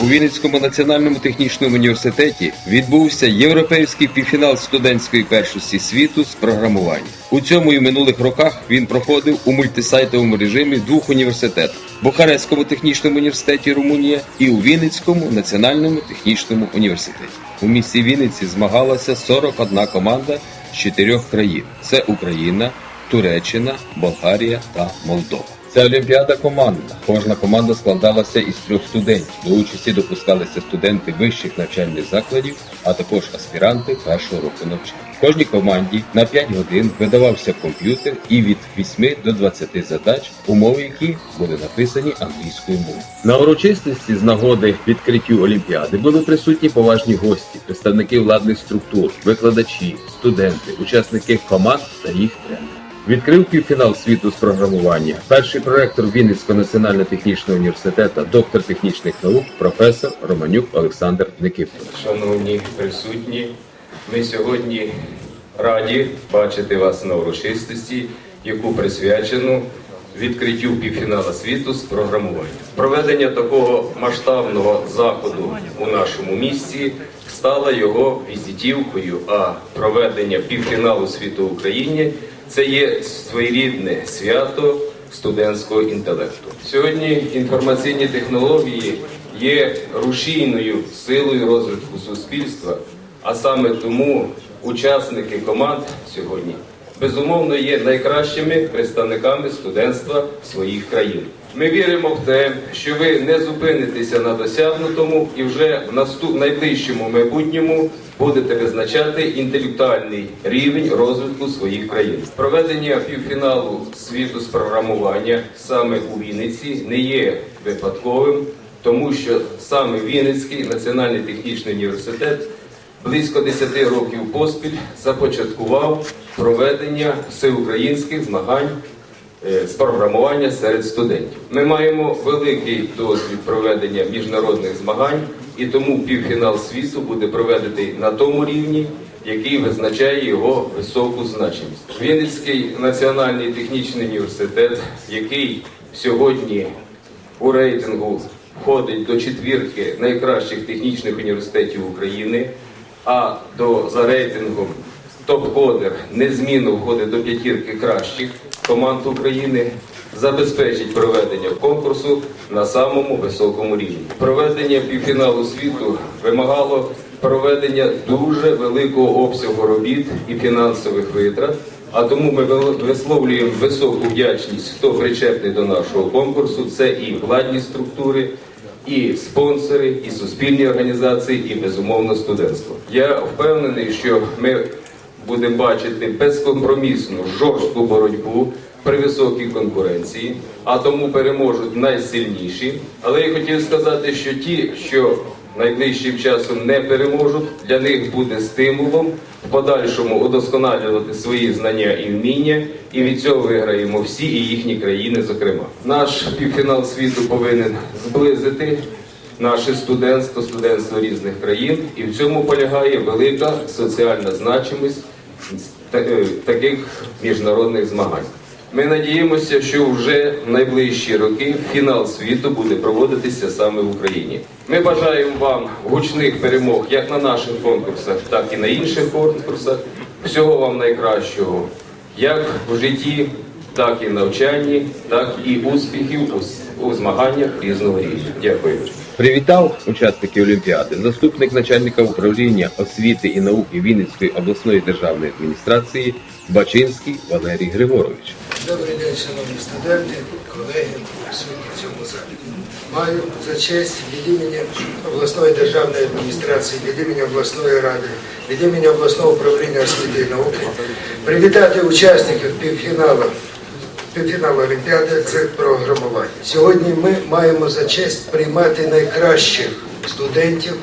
У Вінницькому національному технічному університеті відбувся європейський півфінал студентської першості світу з програмування. У цьому і минулих роках він проходив у мультисайтовому режимі двох університетах: Бухарестському технічному університеті Румунія і у Вінницькому національному технічному університеті. У місті Вінниці змагалася 41 команда з чотирьох країн: це Україна, Туреччина, Болгарія та Молдова. Це олімпіада командна. Кожна команда складалася із трьох студентів. До участі допускалися студенти вищих навчальних закладів, а також аспіранти першого року навчання. Кожній команді на 5 годин видавався комп'ютер і від 8 до 20 задач, умови які були написані англійською мовою. На урочистості з нагоди відкриттю олімпіади були присутні поважні гості, представники владних структур, викладачі, студенти, учасники команд та їх тренери. Відкрив півфінал світу з програмування. Перший проректор Вінницького національного технічного університету, доктор технічних наук, професор Романюк Олександр Никифорович. Шановні присутні, ми сьогодні раді бачити вас на урочистості, яку присвячену відкриттю півфіналу світу з програмування. Проведення такого масштабного заходу у нашому місті стало його візитівкою, а проведення півфіналу світу в Україні це є своєрідне свято студентського інтелекту. Сьогодні інформаційні технології є рушійною силою розвитку суспільства, а саме тому учасники команд сьогодні безумовно є найкращими представниками студентства своїх країн. Ми віримо в те, що ви не зупинитеся на досягнутому і вже в наступ найближчому майбутньому будете визначати інтелектуальний рівень розвитку своїх країн. Проведення півфіналу світу з програмування саме у Вінниці не є випадковим, тому що саме Вінницький національний технічний університет близько 10 років поспіль започаткував проведення всеукраїнських змагань з програмування серед студентів. Ми маємо великий досвід проведення міжнародних змагань, і тому півфінал світу буде проведений на тому рівні, який визначає його високу значимість. Вінницький національний технічний університет, який сьогодні у рейтингу входить до четвірки найкращих технічних університетів України, а до за рейтингом топ-кодер незмінно входить до п'ятірки кращих команд України, забезпечить проведення конкурсу на самому високому рівні. Проведення півфіналу світу вимагало проведення дуже великого обсягу робіт і фінансових витрат. А тому ми висловлюємо високу вдячність, хто причетний до нашого конкурсу. Це і владні структури, і спонсори, і суспільні організації, і безумовно студентство. Я впевнений, що ми будемо бачити безкомпромісну жорстку боротьбу при високій конкуренції, а тому переможуть найсильніші. Але я хотів сказати, що ті, що найближчим часом не переможуть, для них буде стимулом в подальшому удосконалювати свої знання і вміння, і від цього виграємо всі і їхні країни, зокрема. Наш півфінал світу повинен зблизити наше студентство, студентство різних країн, і в цьому полягає велика соціальна значимість таких міжнародних змагань. Ми надіємося, що вже в найближчі роки фінал світу буде проводитися саме в Україні. Ми бажаємо вам гучних перемог як на наших конкурсах, так і на інших конкурсах. Всього вам найкращого, як в житті, так і в навчанні, так і успіхів у змаганнях різного рівня. Дякую. Привітав учасників Олімпіади заступник начальника управління освіти і науки Вінницької обласної державної адміністрації Бачинський Валерій Григорович. Добрий день, шановні студенти, колеги, присутні в цьому залі. Маю за честь від імені обласної державної адміністрації, від імені обласної ради, від імені обласного управління освіти і науки привітати учасників півфіналу півфіналу Олімпіади це програмування. Сьогодні ми маємо за честь приймати найкращих студентів,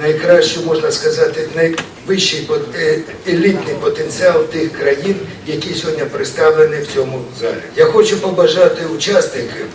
найкращу, можна сказати, найвищий е, елітний потенціал тих країн, які сьогодні представлені в цьому залі. Я хочу побажати учасникам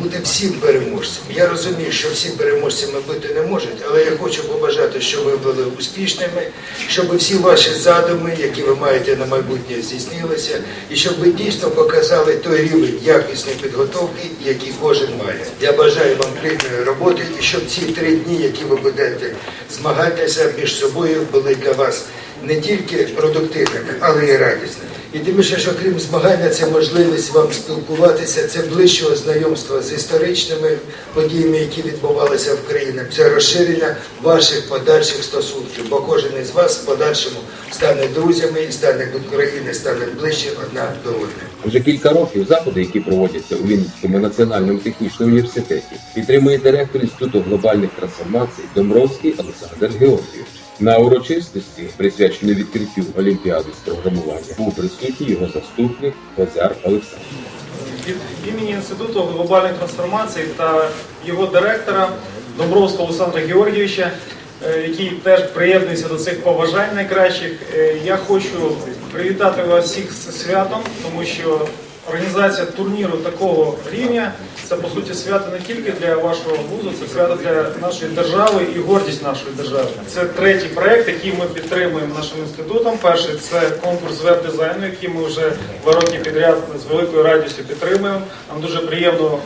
бути всім переможцем. Я розумію, що всі переможцями бути не можуть, але я хочу побажати, щоб ви були успішними, щоб всі ваші задуми, які ви маєте на майбутнє, здійснилися, і щоб ви дійсно показали той рівень якісної підготовки, який кожен має. Я бажаю вам плідної роботи і щоб ці три дні, які ви будете змагатися між собою, були для вас не тільки продуктивними, але й радісними. І тим більше, що крім змагання, це можливість вам спілкуватися, це ближчого знайомства з історичними подіями, які відбувалися в країні, це розширення ваших подальших стосунків, бо кожен із вас в подальшому стане друзями і стане до країни, стане ближче одна до одної. Вже кілька років заходи, які проводяться у Вінницькому національному технічному університеті, підтримує директор Інституту глобальних трансформацій Домровський Олександр Георгійович. На урочистості, присвяченій відкриттю Олімпіади з програмування, був присутній його заступник Козяр Олександр. від імені Інституту глобальних трансформацій та його директора Домбровського Олександра Георгійовича, е, який теж приєднується до цих побажань найкращих. Е, Я хочу привітати вас всіх з святом, тому що організація турніру такого рівня це по суті свято не тільки для вашого вузу, це свято для нашої держави і гордість нашої держави. Це третій проект, який ми підтримуємо нашим інститутом. Перший це конкурс веб-дизайну, який ми вже два роки підряд з великою радістю підтримуємо. Нам дуже приємно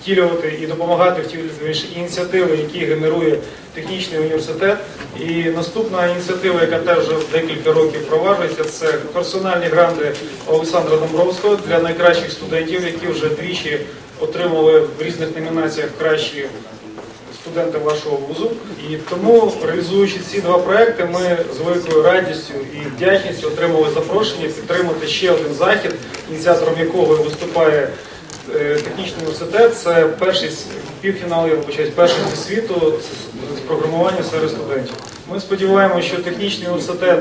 втілювати і допомагати втілювати ініціативи, які генерує технічний університет. І наступна ініціатива, яка теж вже декілька років проваджується, це персональні гранти Олександра Домбровського для найкращих студентів, які вже двічі отримали в різних номінаціях кращі студенти вашого вузу. І тому, реалізуючи ці два проекти, ми з великою радістю і вдячністю отримали запрошення підтримати ще один захід, ініціатором якого виступає технічний університет. Це перший півфінал, я вибачаюсь, перший зі світу з- програмування серед студентів. Ми сподіваємося, що технічний університет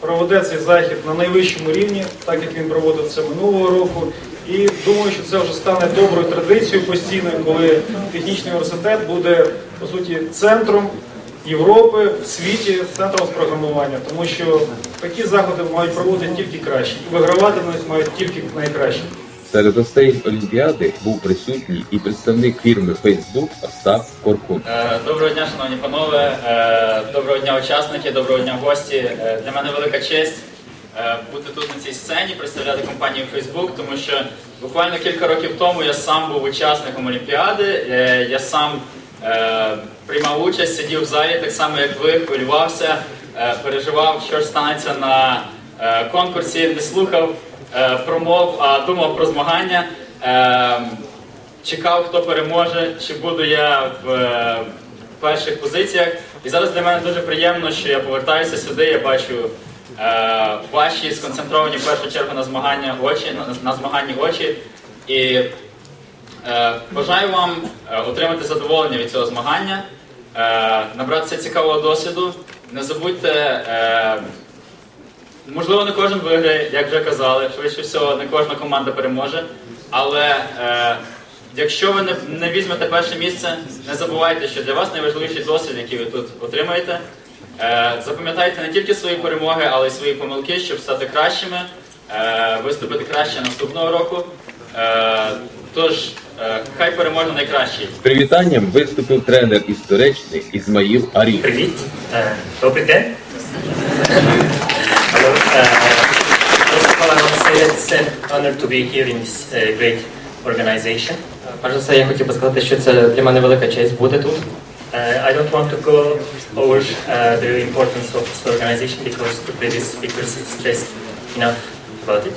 проведе цей захід на найвищому рівні, так як він проводив це минулого року. І думаю, що це вже стане доброю традицією постійною, коли технічний університет буде по суті центром Європи в світі, центром з програмування, тому що такі заходи мають проводити тільки кращі, і вигравати на них мають тільки найкращі. Серед гостей Олімпіади був присутній і представник фірми Facebook Остап Коркун. Е, Доброго дня, шановні панове, Е, доброго дня, учасники, доброго дня, гості. Е, Для мене велика честь бути тут на цій сцені, представляти компанію Facebook, тому що буквально кілька років тому я сам був учасником Олімпіади. Я сам приймав участь, сидів в залі, так само як ви, хвилювався, переживав, що станеться на конкурсі, не слухав промов, а думав про змагання. Е, чекав, хто переможе, чи буду я в е, перших позиціях. І зараз для мене дуже приємно, що я повертаюся сюди. Я бачу е, ваші сконцентровані в першу чергу на змагання очі, на, змаганні очі. І е, бажаю вам е, отримати задоволення від цього змагання, е, набратися цікавого досвіду. Не забудьте. Можливо, не кожен виграє, як вже казали. Швидше всього, не кожна команда переможе. Але е, якщо ви не, не візьмете перше місце, не забувайте, що для вас найважливіший досвід, який ви тут отримаєте. Е, запам'ятайте не тільки свої перемоги, але й свої помилки, щоб стати кращими, е, виступити краще наступного року. Е, тож, е, хай переможе найкращий. З привітанням виступив тренер із Туреччини Ізмаїл Арі. Привіт, Е, добрий день. Hello. Uh, first of all, I want to say that it's an honor to be here in this uh, great organization. Перш за все, я хотів би сказати, що це для мене велика честь бути тут. Uh, I don't want to go over uh, the importance of this organization because the previous speakers stressed enough about it.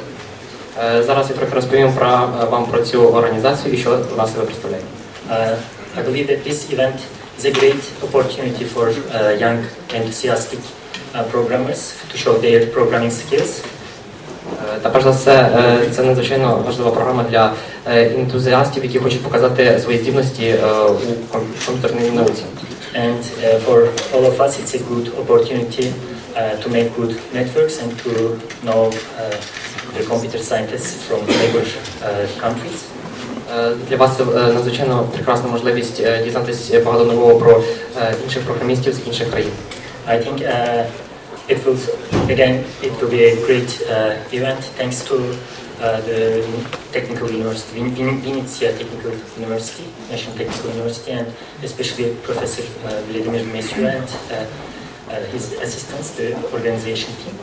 Е, Зараз я трохи розповім про е, вам про цю організацію і що вона себе представляє. Uh, I believe that this event is a great opportunity for uh, young, enthusiastic uh, programmers to show their programming skills. Та перш за все, е, це надзвичайно важлива програма для е, ентузіастів, які хочуть показати свої здібності е, у комп'ютерній науці. And uh, for all of us, it's a good opportunity uh, to make good networks and to know uh, the computer scientists from neighbor uh, countries. Для вас це надзвичайно прекрасна можливість дізнатися багато нового про інших програмістів з інших країн. I think uh, it will again it will be a great uh, event thanks to uh, the technical university, Vin- Vin- Vinnytsia Technical University, National Technical University, and especially Professor uh, Vladimir Mesyu and uh, uh, his assistants, the organization team.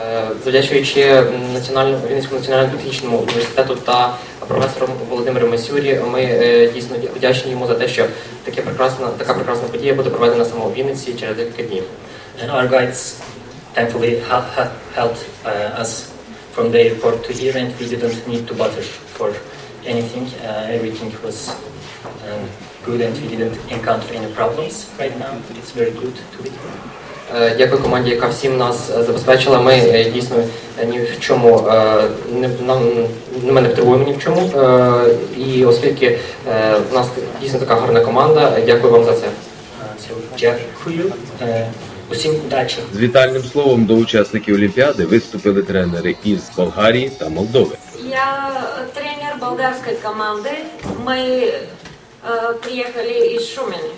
Е, Завдячуючи національному Вінницькому національному технічному університету та професору Володимиру Масюрі, ми е, дійсно вдячні йому за те, що таке прекрасна, така прекрасна подія буде проведена саме у Вінниці через декілька днів. And our guides thankfully ha- ha- helped uh, us from the airport to here, and we didn't need to bother for anything. Uh, everything was um, good, and we didn't encounter any problems right now. It's very good to be here. Е, Дякую команді, яка всім нас е, забезпечила. Ми е, дійсно е, ні в чому е, не нам ми не потребуємо ні в чому. Е, І оскільки е, в нас дійсно така гарна команда, е, дякую вам за це. Uh, дякую. Uh, усім удачі. З вітальним словом до учасників Олімпіади виступили тренери із Болгарії та Молдови. Я тренер болгарской команды. Мы э, приехали из Шумени.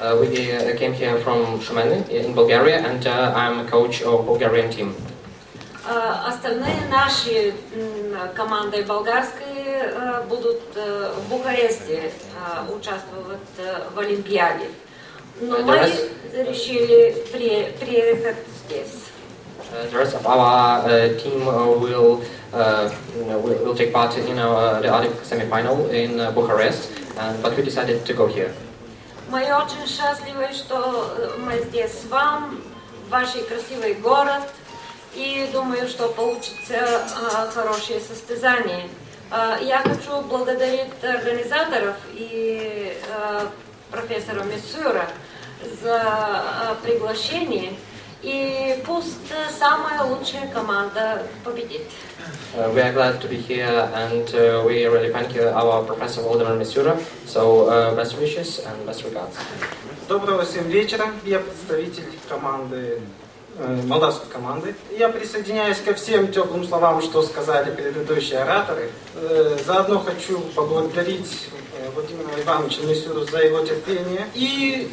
Uh, we uh, came here from Shumeni in Bulgaria, and uh, I'm a coach of Bulgarian team. Э, остальные наши м, команды болгарские э, будут э, в Бухаресте э, участвовать э, в Олимпиаде. Но А мы давай- решили при- приехать здесь. Uh, the rest of our uh, team uh, will, uh, you know, will will take part in uh, the Arctic semi-final in uh, Bucharest, uh, but we decided to go here. Мы очень счастливы, что э, мы здесь с вами, в ваш красивый город. И думаю, что получится э, хорошее состязание. Э, Я хочу благодарить организаторов и э, профессора Мессура за э, приглашение. И пусть э, самая лучшая команда победит. Uh, we are glad to be here, and uh, we really thank you, our professor Volodymyr Misura. So, uh, best wishes and best regards. Доброго всем вечера. Я представитель команды, э, молдавской команды. Я присоединяюсь ко всем теплым словам, что сказали предыдущие ораторы. Э, заодно хочу поблагодарить э, Владимира Ивановича Мисюру за его терпение. И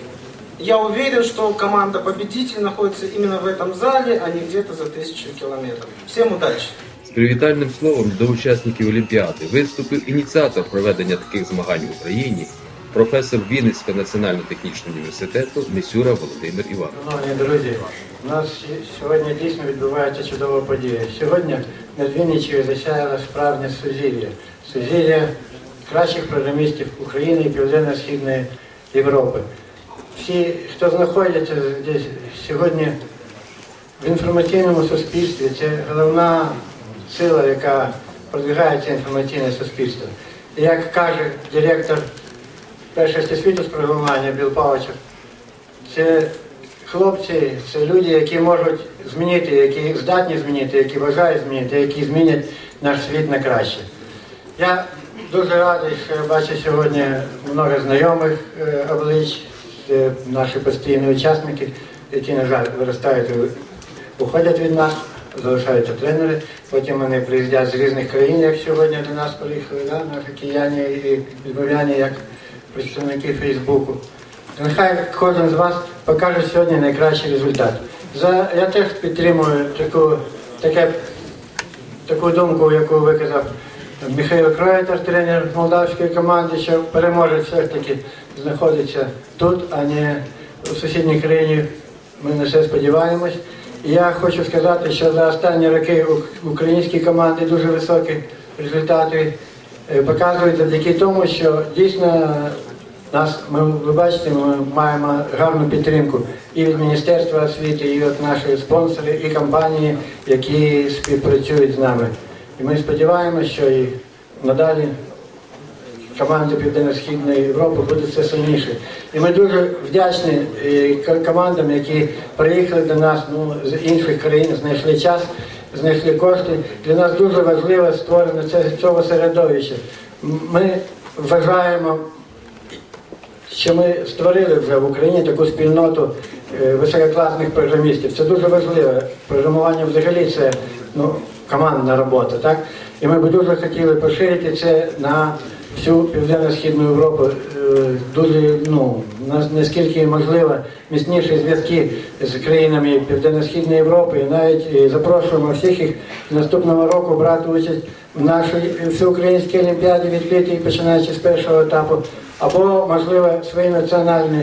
я уверен, что команда победитель находится именно в этом зале, а не где-то за тысячу километров. Всем удачи! З привітальним словом до учасників Олімпіади виступив ініціатор проведення таких змагань в Україні, професор Вінницького національного технічного університету Місюра Володимир Іванович. Шановні друзі, у нас сьогодні дійсно відбувається чудова подія. Сьогодні над Вінниччою засяяла справжнє сузір'я. Сузір'я кращих програмістів України і Південно-Східної Європи. Всі, хто знаходиться здесь сьогодні в інформаційному суспільстві, це головна сила, яка продвигає це інформаційне суспільство. І як каже директор першості світу з програмування Біл Павичев, це хлопці, це люди, які можуть змінити, які здатні змінити, які бажають змінити, які змінять наш світ на краще. Я дуже радий, що я бачу сьогодні много знайомих е, облич, це наші постійні учасники, які, на жаль, виростають уходять від нас, залишаються тренери. Потім вони приїздять з різних країн, як сьогодні до нас приїхали, да, наші кияні і львов'яні, як представники Фейсбуку. Нехай кожен з вас покаже сьогодні найкращий результат. За, я теж підтримую таку, таке, таку думку, яку виказав Михайло Кроєтер, тренер молдавської команди, що переможець все ж таки знаходиться тут, а не у сусідній країні. Ми на це сподіваємось. Я хочу сказати, що за останні роки українські команди дуже високі результати е, показують завдяки тому, що дійсно нас, ми, ви бачите, ми маємо гарну підтримку і від Міністерства освіти, і від наших спонсорів, і компанії, які співпрацюють з нами. І ми сподіваємося, що і надалі команди Південно-Східної Європи буде все сильніше. І ми дуже вдячні е, командам, які приїхали до нас ну, з інших країн, знайшли час, знайшли кошти. Для нас дуже важливо створення цього середовища. Ми вважаємо що ми створили вже в Україні таку спільноту е, висококласних програмістів. Це дуже важливо. Програмування взагалі це ну, командна робота, так? І ми б дуже хотіли поширити це на всю Південно-Східну Європу. Е, дуже ну нас- наскільки можливо міцніші зв'язки з країнами Південно-Східної Європи. І навіть е, запрошуємо всіх їх наступного року брати участь в нашій всеукраїнській олімпіаді відкритій, починаючи з першого етапу. Або, можливо, свої національні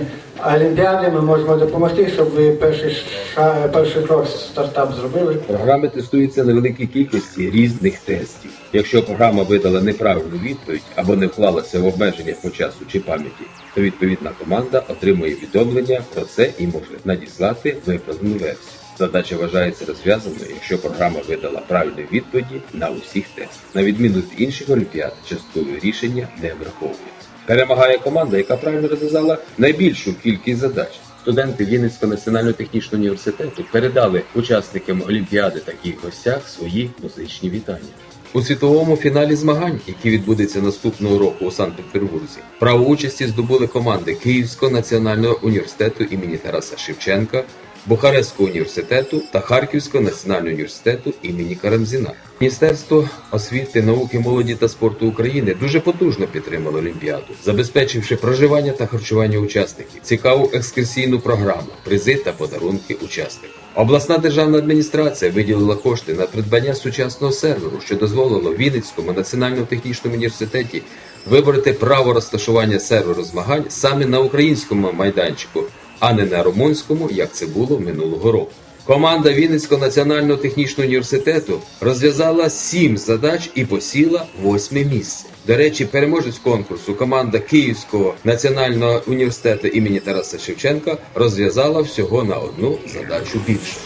олімпіади ми можемо допомогти, щоб ви перший, ша- перший крок стартап зробили. Програми тестуються на великій кількості різних тестів. Якщо програма видала неправильну відповідь або не вклалася в обмеження по часу чи пам'яті, то відповідна команда отримує повідомлення про це і може надіслати виправлену версію. Задача вважається розв'язаною, якщо програма видала правильні відповіді на усіх тестах. На відміну від інших олімпіад, часткові рішення не враховуються. Перемагає команда, яка правильно розв'язала найбільшу кількість задач. Студенти Вінницького національного технічного університету передали учасникам олімпіади та їх гостях свої музичні вітання. У світовому фіналі змагань, які відбудеться наступного року у Санкт-Петербурзі, право участі здобули команди Київського національного університету імені Тараса Шевченка, Бухарестського університету та Харківського національного університету імені Карамзіна. Міністерство освіти, науки, молоді та спорту України дуже потужно підтримало Олімпіаду, забезпечивши проживання та харчування учасників, цікаву екскурсійну програму, призи та подарунки учасникам. Обласна державна адміністрація виділила кошти на придбання сучасного серверу, що дозволило Вінницькому національному технічному університеті вибороти право розташування серверу змагань саме на українському майданчику, а не на румунському, як це було минулого року. Команда Вінницького національного технічного університету розв'язала сім задач і посіла восьме місце. До речі, переможець конкурсу команда Київського національного університету імені Тараса Шевченка розв'язала всього на одну задачу більше.